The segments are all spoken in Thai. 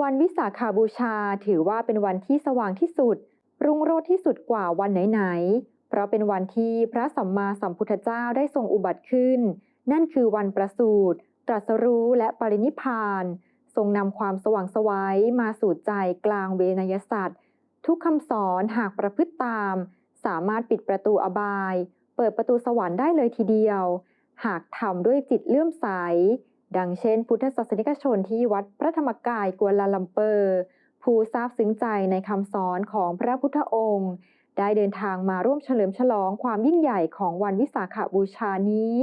วันวิสาขาบูชาถือว่าเป็นวันที่สว่างที่สุด รุ่งโรจน์ที่สุดกว่าวันไหนๆ เพราะเป็นวันที่พระสัมมาสัมพุทธเจ้าได้ทรงอุบัติขึ้น นั่นคือวันประสูติตรัสรู้และปรินิพาน ทรงนำความสว่างสวัยมาสู่ใจกลางเวนยสัตว์ทุกคำสอนหากประพฤติตาม สามารถปิดประตูอบาย เปิดประตูสวรรค์ได้เลยทีเดียว หากทำด้วยจิตเลื่อมใส ดังเช่น พุทธศาสนิกชนที่วัดพระธรรมกายกัวลาลัมเปอร์ ผู้ซาบซึ้งใจในคำสอนของพระพุทธองค์ ได้เดินทางมาร่วมเฉลิมฉลองความยิ่งใหญ่ของวันวิสาขบูชานี้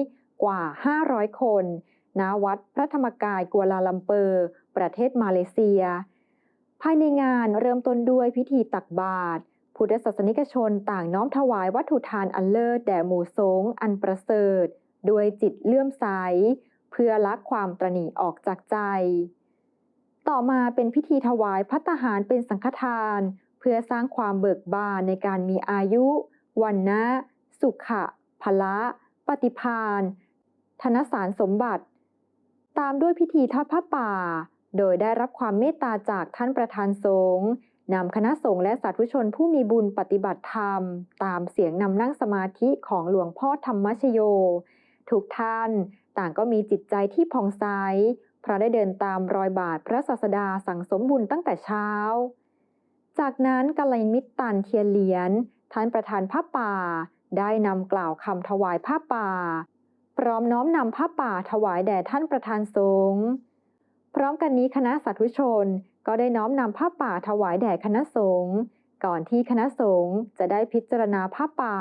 กว่า 500 คนณวัดพระธรรมกายกัวลาลัมเปอร์ ประเทศมาเลเซีย ภายในงานเริ่มต้นด้วยพิธีตักบาตรพุทธศาสนิกชนต่างน้อมถวายวัตถุทานอันเลิศแด่หมู่สงฆ์อันประเสริฐ ด้วยจิตเลื่อมใส พื่อละความตระหนี่ออกจากใจ ต่อมาเป็นพิธีถวายพัตหารเป็นสังฆทาน เพื่อสร้างความเบิกบานในการมีอายุ วันนะสุขะพละปฏิพานธนสารสมบัติ ตามด้วยพิธีทอดผ้าป่า โดยได้รับความเมตตาจากท่านประธานสงฆ์นำคณะสงฆ์และสาธุชนผู้มีบุญปฏิบัติธรรม ตามเสียงนำนั่งสมาธิของหลวงพ่อธรรมชโย ทุกท่าน ต่างก็มีจิตใจที่ผ่องใสเพราะได้เดินตามรอยบาทพระศาสดาสั่งสมบุญตั้งแต่เช้า จากนั้นกัลยมิตรตันเทียนเหรียญท่านประธานผ้าป่า ได้นำกล่าวคำถวายผ้าป่า พร้อมน้อมนำผ้าป่าถวายแด่ท่านประธานสงฆ์พร้อมกันนี้คณะสาธุชนก็ได้น้อมนำผ้าป่าถวายแด่คณะสงฆ์ก่อนที่คณะสงฆ์จะได้พิจารณาผ้าป่า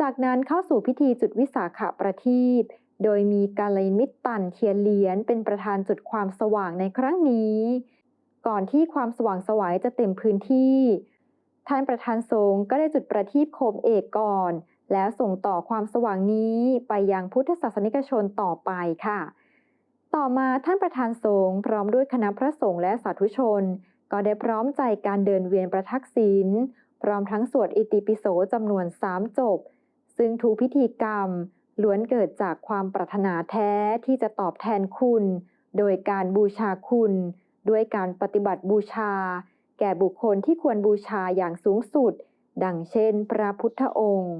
จากนั้นเข้าสู่พิธีจุดวิสาขประทีปโดยมีกาลยมิตรตันเทียนเหรียญเป็นประธานจุดความสว่างในครั้งนี้ ก่อนที่ความสว่างสวัยจะเต็มพื้นที่ ท่านประธานสงฆ์ก็ได้จุดประทีปโคมเอกก่อน แล้วส่งต่อความสว่างนี้ไปยังพุทธศาสนิกชนต่อไปค่ะ ต่อมาท่านประธานสงฆ์พร้อมด้วยคณะพระสงฆ์และสาธุชน ก็ได้พร้อมใจการเดินเวียนประทักษิณพร้อมทั้งสวดอิติปิโสจำนวนสามจบ ซึ่งทุกพิธีกรรมล้วนเกิดจากความปรารถนาแท้ที่จะตอบแทนคุณ โดยการบูชาคุณ ด้วยการปฏิบัติบูชา แก่บุคคลที่ควรบูชาอย่างสูงสุด ดังเช่น พระพุทธองค์